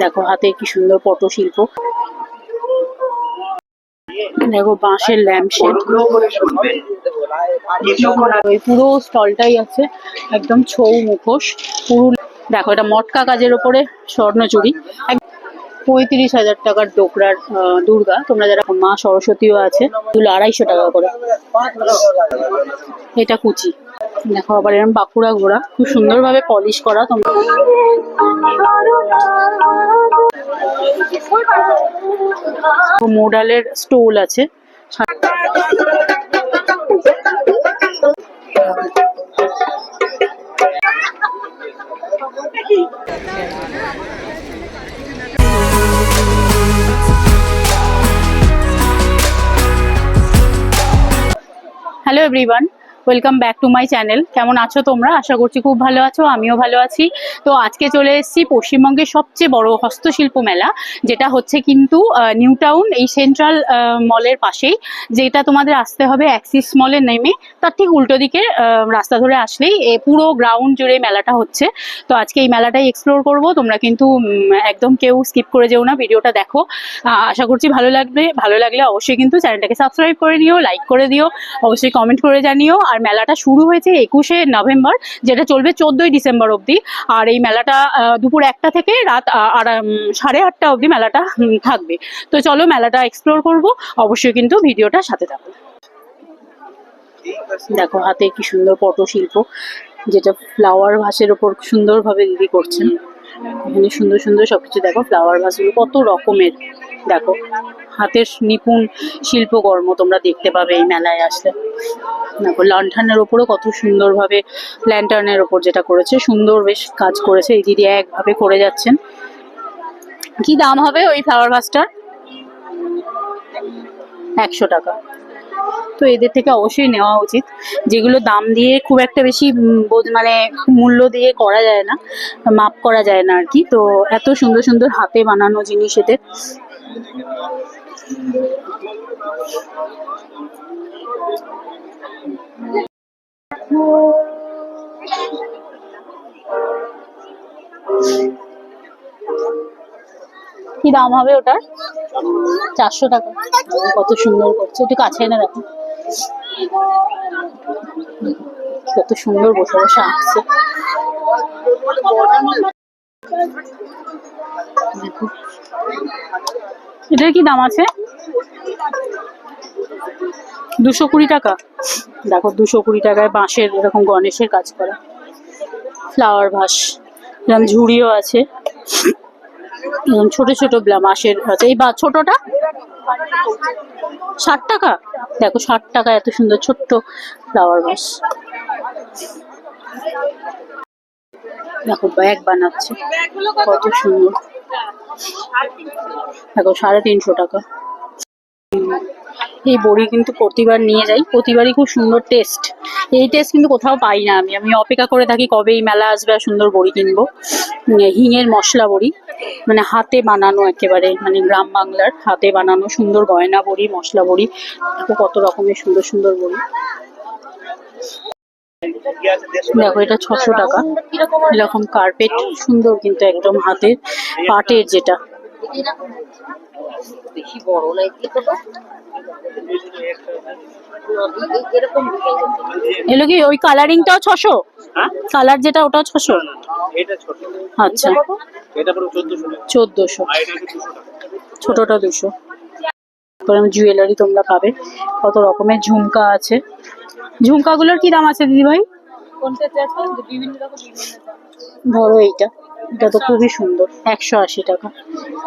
দেখো হাতে কি সুন্দর পটশিল্প। দেখো বাঁশের ল্যাম্প পুরো স্টলটাই আছে একদম ছৌ মুখোশ। পুরো দেখো এটা মটকা কাজের ওপরে স্বর্ণচুরি। পঁয়ত্রিশ হাজার টাকার ডোকরার দুর্গা। তোমরা যারা মা সরস্বতীও আছে এগুলো আড়াইশো টাকা করে। এটা কুচি। দেখো আবার এরকম বাঁকুড়া ঘোড়া, খুব সুন্দরভাবে পলিশ করা, তোমরা মোডালের স্টোল আছে। Hello everyone welcome back to my channel কেমন আছো তোমরা? আশা করছি খুব ভালো আছো, আমিও ভালো আছি। তো আজকে চলে এসেছি পশ্চিমবঙ্গের সবচেয়ে বড় হস্তশিল্প মেলা, যেটা হচ্ছে কিন্তু নিউ টাউন এই সেন্ট্রাল মলের পাশেই, যেটা তোমাদের আসতে হবে অ্যাক্সিস মলে নেমে। তার ঠিক উল্টো দিকে রাস্তা ধরে আসলেই এ পুরো গ্রাউন্ড জুড়ে মেলাটা হচ্ছে। তো আজকে এই মেলাটাই এক্সপ্লোর করব। তোমরা কিন্তু একদম কেউ স্কিপ করে যেও না, ভিডিওটা দেখো। আশা করছি ভালো লাগবে। ভালো লাগলে অবশ্যই কিন্তু চ্যানেলটাকে সাবস্ক্রাইব করে নিও লাইক করে দিও, অবশ্যই কমেন্ট করে জানিও। আর মেলাটা শুরু হয়েছে একুশে নভেম্বর, যেটা চলবে চোদ্দই ডিসেম্বর অবধি। আর এই মেলাটা দুপুর একটা থেকে রাত সাড়ে আটটা অবধি মেলাটা থাকবে। তো চলো মেলাটা এক্সপ্লোর করব, অবশ্যই কিন্তু ভিডিওটা সাথে থাকবে দেখো হাতে কি সুন্দর পটশিল্প যেটা ফ্লাওয়ার ভাসের ওপর সুন্দরভাবে দিদি করছেন। এখানে সুন্দর সুন্দর সবকিছু, দেখো ফ্লাওয়ার ভাসগুলো কত রকমের, দেখো। হাতের নিপুণ শিল্পকর্ম তোমরা দেখতে পাবে এই মেলায় আসলে। দেখো লণ্ঠনের ওপরও কত সুন্দরভাবে ল্যান্টার্নের ওপর যেটা করেছে, সুন্দর বেশ কাজ করেছে। এই দিদি একভাবে করে যাচ্ছেন। কি দাম হবে ওই ফ্লাওয়ার ভাসটার একশো টাকা। তো এদের থেকে অবশ্যই নেওয়া উচিত। যেগুলো দাম দিয়ে খুব একটা বেশি মানে মূল্য দিয়ে করা যায় না, মাপ করা যায় না আর কি। তো এত সুন্দর সুন্দর হাতে বানানো জিনিস এদের। কি দাম হবে ওটার? চারশো টাকা। কত সুন্দর করছে। একটু কাছে এনে দেখো। কত সুন্দর বসে বসে দেখো। এটার কি দাম আছে? দুশো কুড়ি টাকা। দেখো, দুশো কুড়ি টাকায় বাঁশের এরকম গণেশের কাজ করা। ফ্লাওয়ার ভাস এরকম ঝুড়িও আছে। এরকম ছোট ছোট বাঁশের আছে। এই বা, ছোটটা? ষাট টাকা? দেখো, ষাট টাকা এত সুন্দর ছোট্ট ফ্লাওয়ার ভাস দেখো, ব্যাগ বানাচ্ছে। কত সুন্দর। দেখো, সাড়ে তিনশো টাকা। এই বড়ি কিন্তু প্রতিবার নিয়ে যাই। প্রতিবারই খুব সুন্দর টেস্ট এই টেস্ট কিন্তু কোথাও পাই না আমি। আমি অপেক্ষা করে থাকি কবে এই মেলা আসবে আর সুন্দর বড়ি কিনবো। হিঙের মশলা বড়ি। মানে হাতে বানানো একেবারে মানে গ্রাম বাংলার হাতে বানানো সুন্দর গয়না বড়ি, মশলা বড়ি কত রকমের সুন্দর সুন্দর বড়ি। দেখো, এটা ছশো টাকা। এরকম কার্পেট সুন্দর কিন্তু একদম হাতের। পাটের যেটা। এগুলো এগুলো কি ওই কালারিংটাও ছশো? কালার যেটা ওটাও ছশো? আচ্ছা। চোদ্দশো দুশো ছোটটা দুশো। জুয়েলারি তোমরা পাবে। কত রকমের ঝুমকা আছে। ঝুমকাগুলোর কি দাম আছে বিভিন্ন দাম। ধরো এইটা। এটা তো খুবই সুন্দর। একশো আশি টাকা।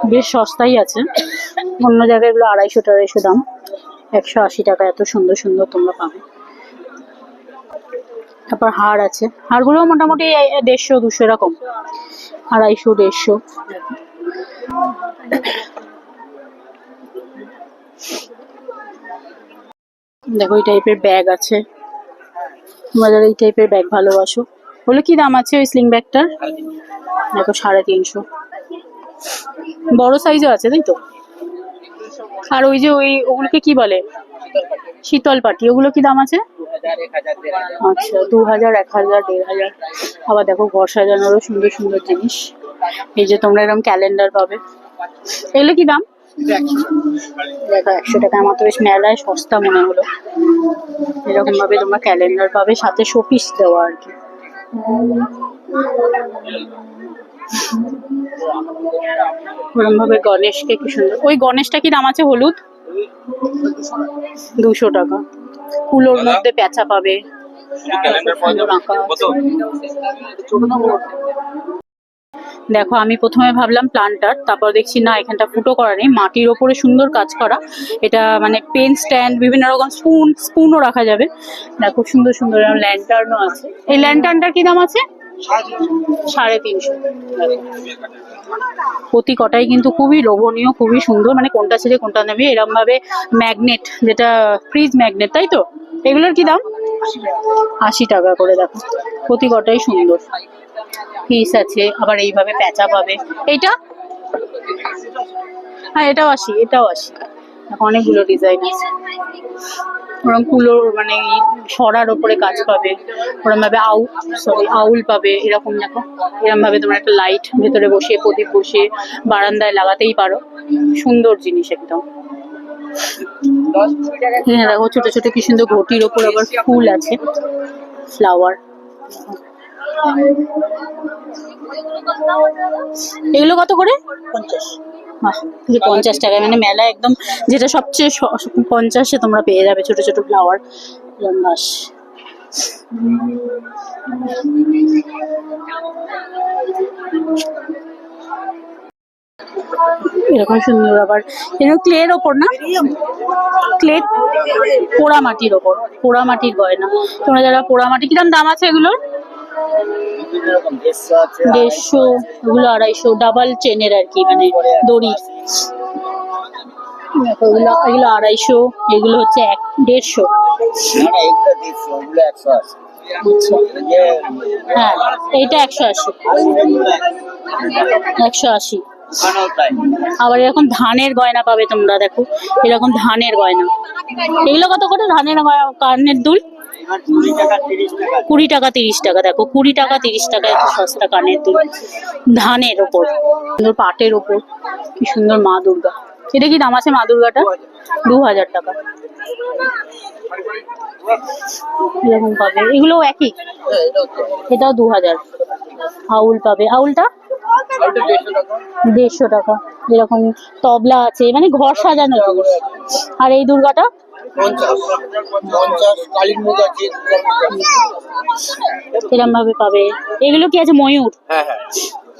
বেশ সস্তাই আছে। অন্য জায়গায় এগুলো আড়াইশো টাড়াইশো দাম। একশো আশি টাকা এত সুন্দর সুন্দর তোমরা পাবে। তারপর হার আছে। হারগুলো মোটামুটি দেড়শো দুশো এরকম আড়াইশো, দেড়শো। দেখো, এই টাইপের ব্যাগ আছে। তোমরা যারা এই টাইপের ব্যাগ ভালোবাসো। বলে, কি দাম আছে ওই স্লিং ব্যাগটার দেখো, সাড়ে তিনশো। বড় সাইজও আছে, তাই তো? আর ওই যে ওই ওগুলোকে কি বলে? শীতল পাটি, ওগুলো কি দাম আছে? আচ্ছা দু হাজার এক হাজার দেড় হাজার আবার দেখো, ঘর সাজানোরও সুন্দর সুন্দর জিনিস। এই যে তোমরা এরকম ক্যালেন্ডার পাবে। এগুলো কি দাম? দেখো, একশো টাকা আমার তো বেশ মেলায় সস্তা মনে হলো। এরকম ভাবে তোমরা ক্যালেন্ডার পাবে। সাথে শোপিস দেওয়া আর কি। গণেশকে কি সুন্দর। ওই গণেশটা কি দাম আছে হলুদ? দুশো টাকা। কুলোর মধ্যে পেঁচা পাবে। দেখো আমি প্রথমে ভাবলাম প্লান্টার তারপর দেখছি না এখানটা ফুটো করা নেই মাটির ওপরে সুন্দর কাজ করা। এটা মানে পেন স্ট্যান্ড বিভিন্ন রকম স্পুন স্পুনও রাখা যাবে। দেখো সুন্দর সুন্দর ল্যান্টার্নও আছে। এই ল্যান্টার্নটার কি দাম আছে? সাড়ে তিনশো। প্রতি কটাই কিন্তু খুবই লোভনীয়, খুবই সুন্দর মানে কোনটা ছেড়ে কোনটা নেবে এরম ভাবে ম্যাগনেট যেটা ফ্রিজ ম্যাগনেট তাই তো? এগুলোর কি দাম? আশি টাকা করে, দেখো। প্রতি কটাই সুন্দর। পিস আছে, আবার এইভাবে প্যাঁচা পাবে। এইটা? হ্যাঁ এটাও আসি এটাও আসি অনেকগুলো ডিজাইন আছে। ওরকম কুলোর মানে সরার ওপরে কাজ পাবে ওরকম ভাবে আউ সরি আউল পাবে এরকম দেখো। এরকম ভাবে তোমার একটা লাইট ভেতরে বসিয়ে প্রদীপ বসিয়ে বারান্দায় লাগাতেই পারো। সুন্দর জিনিস একদম। হ্যাঁ দেখো ছোট ছোট কি সুন্দর ঘটির ওপর আবার ফুল আছে ফ্লাওয়ার এগুলো কত করে? বাহ, এই পঞ্চাশ টাকায় মানে মেলা একদম যেটা সবচেয়ে পঞ্চাশে তোমরা পেয়ে যাবে ছোট ছোট ফ্লাওয়ার বাস এরকম সুন্দর আবার, এরকম ক্লের ওপর না? ক্লে পোড়া মাটির ওপর পোড়া মাটির গয়না। তোমরা যারা পোড়া মাটি কিরম দাম আছে এগুলোর? দেড়শো এগুলো আড়াইশো ডাবল চেনের আর কি মানে দড়ি। এগুলো আড়াইশো, এগুলো হচ্ছে এক, দেড়শো। হ্যাঁ এইটা একশো আশি। একশো আশি। আবার এরকম ধানের গয়না পাবে তোমরা, দেখো। এরকম ধানের গয়না। এগুলো কত করে? ধানের কানের দুল? কুড়ি টাকা তিরিশ টাকা, দেখো, কুড়ি টাকা তিরিশ টাকা এত সস্তা কানের দুল। ধানের ওপর, সুন্দর পাটের ওপর, কি সুন্দর মা দুর্গা। এটা কি দাম আছে মা দুর্গাটা? দু হাজার টাকা। এরকম পাবে। এগুলো একই? এটাও দু হাজার। আউল পাবে। আউলটা? দেড়শো টাকা। এরকম তবলা আছে মানে ঘর সাজানো। আর এই দুর্গাটা? এরম ভাবে পাবে। এগুলো কি আছে ময়ূর?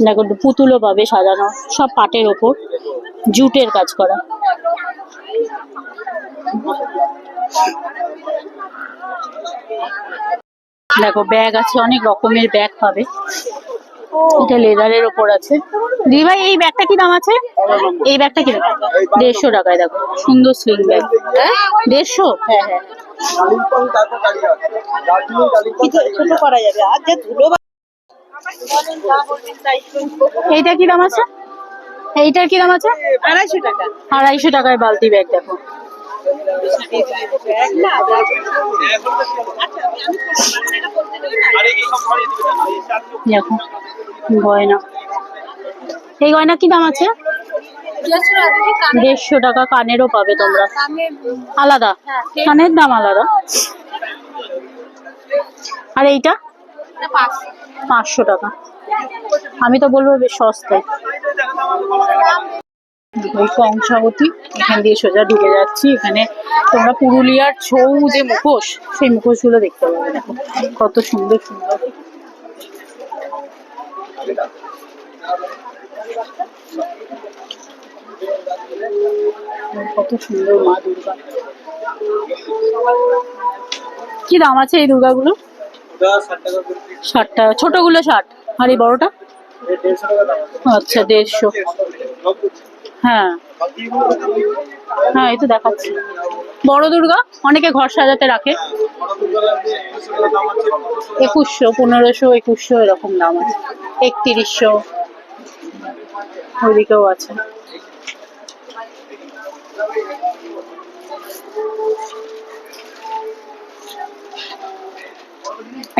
দেখো, পুতুলও পাবে সাজানো, সব পাটের ওপর। জুটের কাজ করা। দেখো, ব্যাগ আছে, অনেক রকমের ব্যাগ পাবে। এটা লেদারের ওপর আছে। দিদি ভাই এই ব্যাগটা কি দাম আছে? এই ব্যাগটা কি দাম? দেড়শো টাকায় দেখো। সুন্দর স্লিং ব্যাগ দেড়শো? হ্যাঁ হ্যাঁ। ছোট করা যাবে? আর যে ধুলো এইটা কি দাম আছে? এইটার কি দাম আছে? আড়াইশো টাকা। আড়াইশো টাকায় বালতি ব্যাগ দেখো। দেখো। গয়না। এই গয়না কি দাম আছে? দেড়শো টাকা, কানেরও পাবে তোমরা। আলাদা? কানের দাম আলাদা? আর এইটা? পাঁচশো টাকা। আমি তো বলব বেশ সস্তায়। ওই কংসাবতী এখান দিয়ে সোজা ঢুকে যাচ্ছি। এখানে তোমরা পুরুলিয়ার ছৌ যে মুখোশ, সেই মুখোশগুলো দেখতে পাবে। দেখো, কত সুন্দর সুন্দর। কত সুন্দর মা দুর্গা। কি দাম আছে এই দুর্গাগুলো? ষাট টাকা ছোটগুলো ষাট। আর এই বড়টা? আচ্ছা দেড়শো। হ্যাঁ। হ্যাঁ এই তো দেখাচ্ছি। বড় দুর্গা অনেকে ঘর সাজাতে রাখে। একুশশো, পনেরোশো, একুশশো এরকম দাম আছে। একত্রিশশো ওইদিকেও আছে।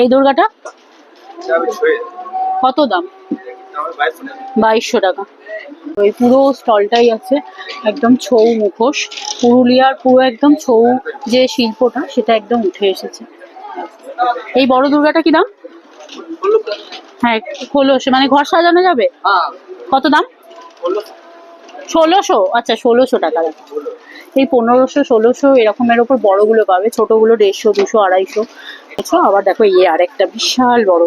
এই দুর্গাটা? কত দাম? বাইশশো টাকা। ওই পুরো স্টলটাই আছে, একদম ছৌ মুখোশ। পুরুলিয়ার পুরো একদম ছৌ যে শিল্পটা, সেটা একদম উঠে এসেছে। এই বড় দুর্গাটা কি দাম? হ্যাঁ ষোলোশো। মানে ঘর সাজানো যাবে? কত দাম? ষোলোশো? আচ্ছা ষোলোশো টাকা এই পনেরোশো, ষোলোশো এরকমের ওপর বড়গুলো পাবে। ছোটগুলো দেড়শো, দুশো, আড়াইশো। আচ্ছা আবার দেখো, এই আরেকটা বিশাল বড়।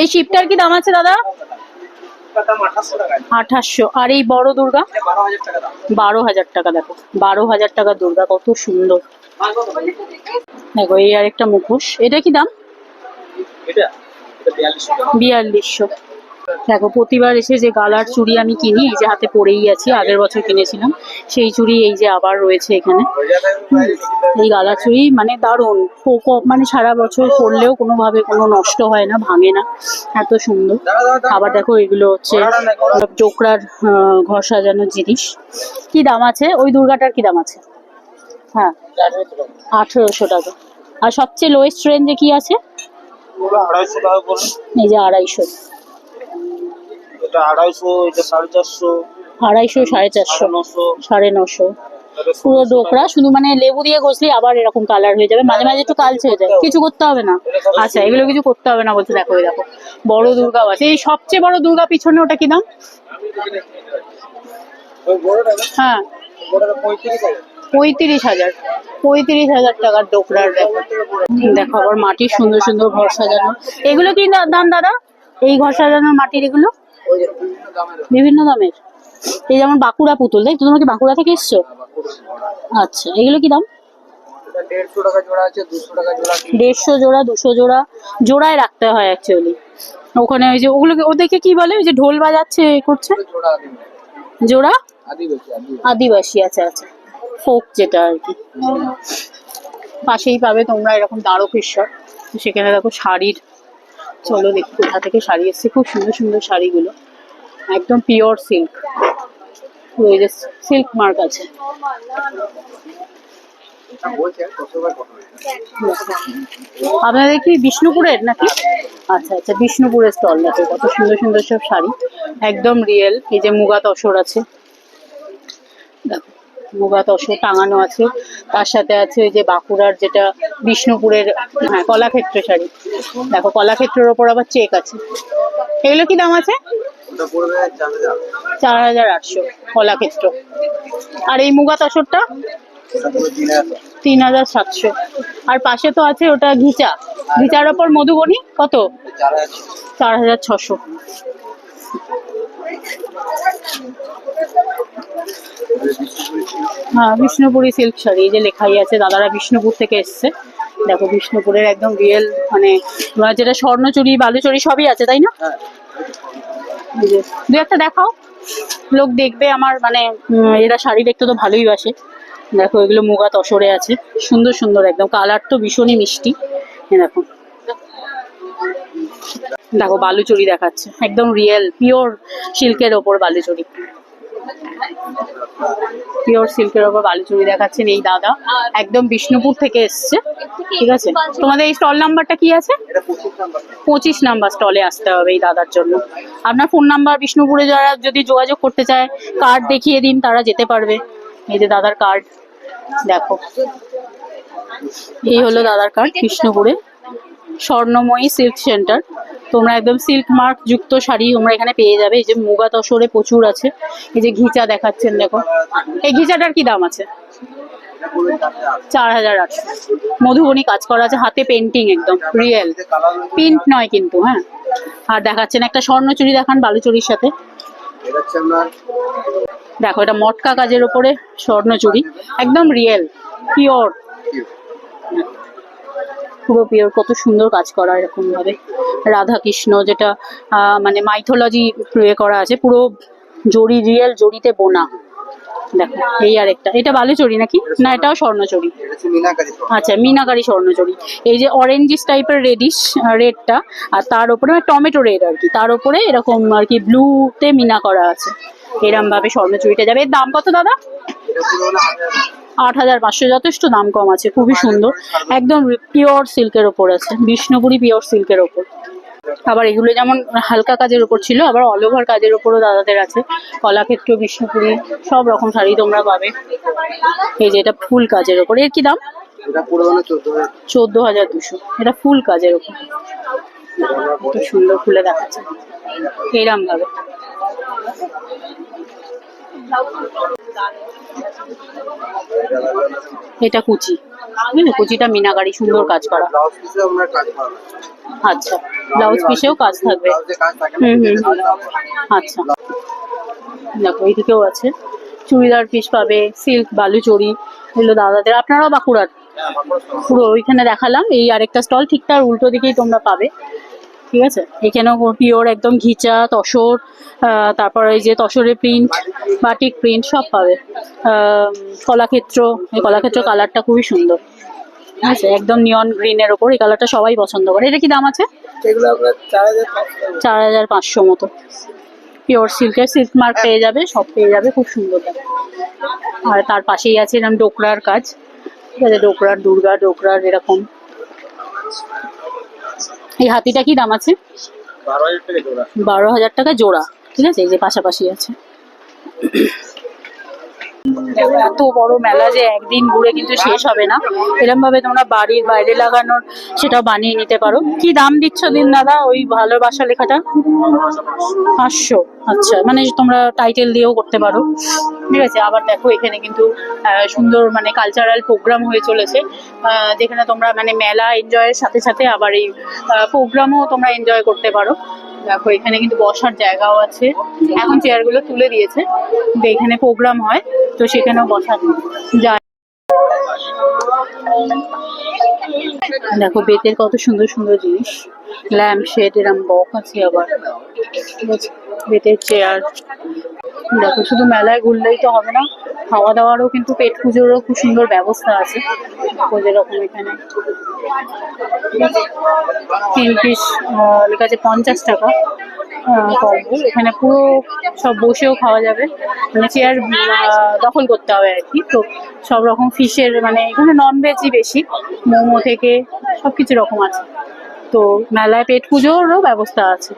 এই শিপটার কি দাম আছে দাদা? আঠাশশো। আর এই বড় দুর্গা? বারো হাজার টাকা দেখো। বারো হাজার টাকা দুর্গা কত সুন্দর। দেখো এই আর একটা মুখোশ। এটা কি দাম? বিয়াল্লিশশো। দেখো প্রতিবার এসে যে গালার চুড়ি আমি কিনি এই যে হাতে পরেই আছি আগের বছর কিনেছিলাম সেই চুড়ি এই যে আবার রয়েছে এখানে। এই গালা চুড়ি মানে দারুণ ক- ক- মানে সারা বছর পরলেও কোনোভাবে কোনো নষ্ট হয় না ভাঙে না এত সুন্দর। আবার দেখো এগুলো হচ্ছে চোকরার আহ, ঘর সাজানোর জিনিস। কি দাম আছে? ওই দুর্গাটার কি দাম আছে? হ্যাঁ আঠেরোশো টাকা। আর সবচেয়ে লোয়েস্ট রেঞ্জে কি আছে? এই যে আড়াইশো। এটা আড়াইশো এটা সাড়ে চারশো আড়াইশো সাড়ে চারশো নশো। সাড়ে নশো। পুরো ডোকরা শুধু মানে লেবু দিয়ে ঘষলেই আবার এরকম কালার হয়ে যাবে। মাঝে মাঝে একটু কালচে হয়ে যায়। কিছু করতে হবে না। আচ্ছা এগুলো কিছু করতে হবে না বলছে। দেখো এই দেখো। বড় দুর্গাও আছে এই সবচেয়ে বড় দুর্গা পিছনে ওটা কি দাম? হ্যাঁ। পঁয়ত্রিশ হাজার। পঁয়ত্রিশ হাজার। টাকার ডোকরার দেখো দেখো আবার মাটির সুন্দর সুন্দর ঘর সাজানো। এগুলো কি দাম দাদা? এই ঘর সাজানোর মাটির এগুলো? বিভিন্ন দামের এই যেমন বাঁকুড়া পুতুল তাই তো? তোমরা কি বাঁকুড়া থেকে এসছো? আচ্ছা এগুলো কি দাম? দেড়শো জোড়া দুশো জোড়া জোড়ায় রাখতে হয় অ্যাকচুয়ালি ওখানে ওই যে ওগুলোকে ওদেরকে কি বলে? ওই যে ঢোল বাজাচ্ছে এ করছে? জোড়া আদিবাসী। আছে আছে ফোক যেটা আর কি। পাশেই পাবে তোমরা এরকম দ্বারকেশ্বর। সেখানে দেখো শাড়ির চলো দেখি কোথা থেকে শাড়ি এসছে। খুব সুন্দর সুন্দর শাড়িগুলো। একদম পিওর সিল্ক সিল্ক মার্ক আছে। আপনাদের কি বিষ্ণুপুরের নাকি? আচ্ছা আচ্ছা বিষ্ণুপুরের স্টল দেখো, কত সুন্দর সুন্দর সব শাড়ি। একদম রিয়েল এই যে মুগা তসর আছে। মুগা তসর টাঙানো আছে। তার সাথে আছে ওই যে বাঁকুড়ার যেটা বিষ্ণুপুরের হ্যাঁ কলাক্ষেত্র শাড়ি দেখো কলাক্ষেত্রের ওপর আবার চেক আছে। এগুলো কি দাম আছে? চার হাজার আটশো। কলাক্ষেত্র। আর এই মুগা তসরটা তিন হাজার সাতশো। আর পাশে তো আছে ওটা ঘিচা। ঘিচার ওপর মধুবনী কত? চার হাজার ছশো। হ্যাঁ বিষ্ণুপুরি সিল্ক শাড়ি এই যে লেখাই আছে দাদারা বিষ্ণুপুর থেকে এসছে। দেখো বিষ্ণুপুরের একদম রিয়েল মানে তোমার যেটা স্বর্ণচুরি বালুচুরি সবই আছে তাই না? হ্যাঁ। দু একটা দেখাও। লোক দেখবে আমার মানে এরা শাড়ি দেখতে তো ভালোই বাসে। দেখো এগুলো মুগা তসরে আছে। সুন্দর সুন্দর একদম। কালার তো ভীষণই মিষ্টি। দেখো। দেখো, বালুচুরি দেখাচ্ছে। একদম রিয়েল পিওর সিল্কের ওপর বালুচুরি। পিওর সিল্কের ওপর বালুচুরি দেখাচ্ছেন এই দাদা। একদম বিষ্ণুপুর থেকে এসছে। ঠিক আছে? তোমাদের এই স্টল নাম্বারটা কি আছে? পঁচিশ নাম্বার স্টলে আসতে হবে এই দাদার জন্য। আপনার ফোন নাম্বার বিষ্ণুপুরে যারা যদি যোগাযোগ করতে চায় কার্ড দেখিয়ে দিন, তারা যেতে পারবে। এই যে দাদার কার্ড দেখো। এই হলো দাদার কার্ড বিষ্ণুপুরে। স্বর্ণময়ী সিল্ক সেন্টার তোমরা একদম সিল্ক মার্ক যুক্ত শাড়ি তোমরা এখানে পেয়ে যাবে। এই যে মুগা তসরে প্রচুর আছে। এই যে ঘিচা দেখাচ্ছেন, দেখো। এই ঘিচাটার কি দাম আছে? চার হাজার আটশো। মধুবনী কাজ করা আছে, হাতে পেন্টিং একদম রিয়েল প্রিন্ট নয় কিন্তু হ্যাঁ। আর দেখাচ্ছেন একটা স্বর্ণচুরি দেখান বালুচুরির সাথে। দেখো, এটা মটকা কাজের ওপরে স্বর্ণচুরি একদম রিয়েল পিওর পুরো পিওর কত সুন্দর কাজ করা এরকম ভাবে রাধা কৃষ্ণ যেটা মানে মাইথোলজি ইয়ে করা আছে পুরো জড়ি রিয়েল জড়িতে বোনা। দেখো এই আর একটা এটা বালুচুরি নাকি? না এটাও হচ্ছে আচ্ছা মিনাকারি স্বর্ণচুরি এই যে অরেঞ্জিস টাইপের রেডিশ রেডটা আর তার উপরে টমেটো রেড আর কি। তার উপরে এরকম আর কি ব্লুতে মিনা করা আছে। এরম ভাবে স্বর্ণচুরিটা যাবে। এর দাম কত দাদা? আট হাজার পাঁচশো যথেষ্ট দাম কম আছে খুবই সুন্দর। একদম পিওর সিল্কের ওপর আছে বিষ্ণুপুরি পিওর সিল্কের ওপর আবার এগুলো যেমন হালকা কাজের ওপর ছিল আবার অল ওভার কাজের ওপরও দাদাদের আছে। কলাক্ষেত্র বিষ্ণুপুরি সব রকম শাড়ি তোমরা পাবে। এই যে এটা ফুল কাজের ওপর এর কি দাম? চোদ্দ হাজার। দুশো এটা ফুল কাজের ওপর কত সুন্দর খুলে দেখাচ্ছে। এরম ভাবে এটা কুচি। বুঝলে কুচিটা মিনাকারি সুন্দর কাজ করা। আচ্ছা ব্লাউজ পিসেও কাজ থাকবে। হুম, হুম। আচ্ছা। দেখো এইদিকেও আছে। চুড়িদার পিস পাবে সিল্ক বালুচরি এগুলো দাদাদের। আপনারাও বাঁকুড়ার? পুরো ওইখানে দেখালাম। এই আরেকটা স্টল ঠিক তার উল্টো দিকেই তোমরা পাবে। ঠিক আছে? এখানেও পিওর একদম ঘিচা তসর তারপর এই যে তসরের প্রিন্ট বাটিক প্রিন্ট সব পাবে। কলাক্ষেত্র এই কলাক্ষেত্র কালারটা খুবই সুন্দর। ঠিক আছে? একদম নিয়ন গ্রিনের ওপর এই কালারটা সবাই পছন্দ করে। এটা কি দাম আছে? চার হাজার পাঁচশো। চার হাজার পাঁচশো মতো। পিওর সিল্কের সিল্ক মার্ক পেয়ে যাবে সব পেয়ে যাবে খুব সুন্দর। আর তার পাশেই আছে এরকম ডোকরার কাজ। ঠিক আছে? ডোকরার দুর্গা ডোকরার এরকম। এই হাতিটা কি দাম আছে? বারো হাজার টাকা জোড়া। ঠিক আছে? এই যে পাশাপাশি আছে। এত বড় মেলা যে একদিন ঘুরে কিন্তু শেষ হবে না। এরকম ভাবে তোমরা বাড়ির বাইরে লাগানোর সেটা বানিয়ে নিতে পারো। কি দাম দিচ্ছ দিন দাদা ওই ভালোবাসা লেখাটা? পাঁচশো। আচ্ছা মানে তোমরা টাইটেল দিয়েও করতে পারো। ঠিক আছে, আবার দেখো এখানে কিন্তু সুন্দর মানে কালচারাল প্রোগ্রাম হয়ে চলেছে। যেখানে তোমরা মানে মেলা এনজয়ের সাথে সাথে আবার এই প্রোগ্রামও তোমরা এনজয় করতে পারো। দেখো, এখানে কিন্তু বসার জায়গাও আছে। এখন চেয়ারগুলো তুলে দিয়েছে। এখানে প্রোগ্রাম হয়, তো সেখানেও বসার যায়। দেখো, বেতের কত সুন্দর সুন্দর জিনিস। ল্যাম্প শেড এরম বক আছে আবার। বেতের চেয়ার। দেখো, শুধু মেলায় ঘুরলেই তো হবে না খাওয়া দাওয়ারও কিন্তু পেট পুজোরও খুব সুন্দর ব্যবস্থা আছে। যেরকম এখানে। তিন পিস লেখা আছে পঞ্চাশ টাকা এখানে পুরো সব বসেও খাওয়া যাবে। মানে চেয়ার দখল করতে হবে আর কি। তো সব রকম ফিশের মানে এখানে নন ভেজই বেশি। মোমো থেকে সব কিছু রকম আছে। তো মেলায় পেট পুজোরও ব্যবস্থা আছে।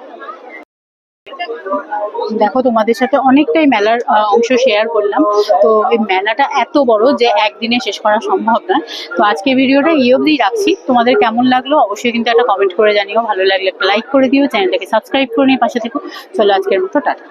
দেখো, তোমাদের সাথে অনেকটাই মেলার অংশ শেয়ার করলাম। তো এই মেলাটা এত বড় যে একদিনে শেষ করা সম্ভব না। তো আজকে ভিডিওটা এই অবধি রাখছি। তোমাদের কেমন লাগল অবশ্যই কিন্তু একটা কমেন্ট করে জানিও। ভালো লাগলে একটা লাইক করে দিও। চ্যানেলটাকে সাবস্ক্রাইব করে নিয়ে পাশে থেকে। চলো আজকের মতো, টাটা।